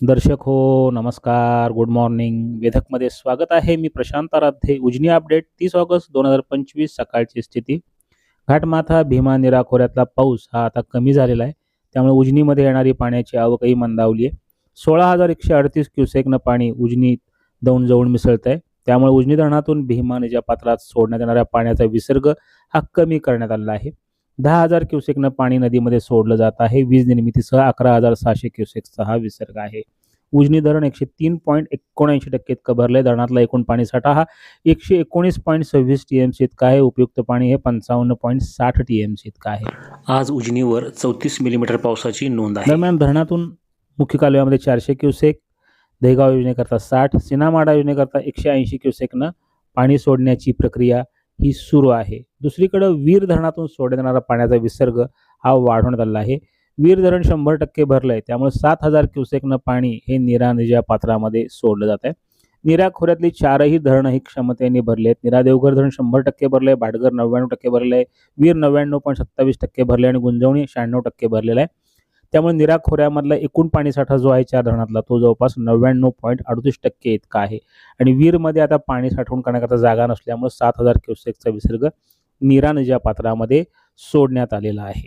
दर्शक हो नमस्कार गुड मॉर्निंग वेधकमध्ये स्वागत आहे. मी प्रशांत आराध्ये. उजनी अपडेट तीस ऑगस्ट दोन हजार पंचवीस सकाळची स्थिती. घाटमाथा भीमा निरा खोऱ्यातला पाऊस हा आता कमी झालेला आहे. त्यामुळे उजनीमध्ये येणारी पाण्याची आवकही मंदावली आहे. सोळा हजार एकशे अडतीस क्युसेकनं पाणी उजनीत दौंड जवळ मिसळत आहे. त्यामुळे उजनी धरणातून भीमा नदीच्या पात्रात सोडण्यात येणाऱ्या पाण्याचा विसर्ग हा कमी करण्यात आलेला आहे. दहा हजार क्युसेकनं पाणी नदीमध्ये सोडलं जात आहे. वीज निर्मितीसह अकरा हजार सहाशे क्युसेकचा हा विसर्ग आहे. उजनी धरण एकशे तीन पॉईंट एकोणऐंशी टक्के इतकं भरलंय. धरणातला एकूण पाणी साठा हा एकशे एकोणीस पॉईंट सव्वीस टी एम सी इतका आहे. उपयुक्त पाणी हे पंचावन्न पॉईंट साठ टी एम सी इतकं आहे. आज उजनीवर चौतीस मिलीमीटर पावसाची नोंद आहे. दरम्यान धरणातून मुख्य कालव्यामध्ये चारशे क्युसेक दहेगाव योजनेकरता साठ सिनामाडा योजनेकरता एकशे ऐंशी क्युसेकनं पाणी सोडण्याची प्रक्रिया ही सुरू आहे. दुसरीकडं वीर धरणातून सोडण्यात येणारा पाण्याचा विसर्ग हा वाढवण्यात आला आहे. वीर धरण शंभर टक्के भरलं आहे त्यामुळे सात हजार क्युसेकनं पाणी हे निरा नदीच्या पात्रामध्ये सोडलं जात आहे. निरा खोऱ्यातली चारही धरणं ही क्षमतेने भरली आहेत निरा देवघर धरण शंभर टक्के भरलं आहे भाटघर नव्याण्णव टक्के भरलं आहे वीर नव्याण्णव पॉईंट सत्तावीस टक्के भरले आणि गुंजवणी शहाण्णव टक्के भरलेलं आहे. त्यामुळे निरा खोऱ्यामधला एकूण पाणीसाठा जो आहे चार धरणातला तो जवळपास नव्याण्णव पॉईंट अडतीस टक्के इतका आहे. आणि वीरमध्ये आता पाणी साठवून करण्याकरता जागा नसल्यामुळे सात हजार क्युसेकचा विसर्ग नीरा नदीच्या पात्रामध्ये सोडण्यात आलेला आहे.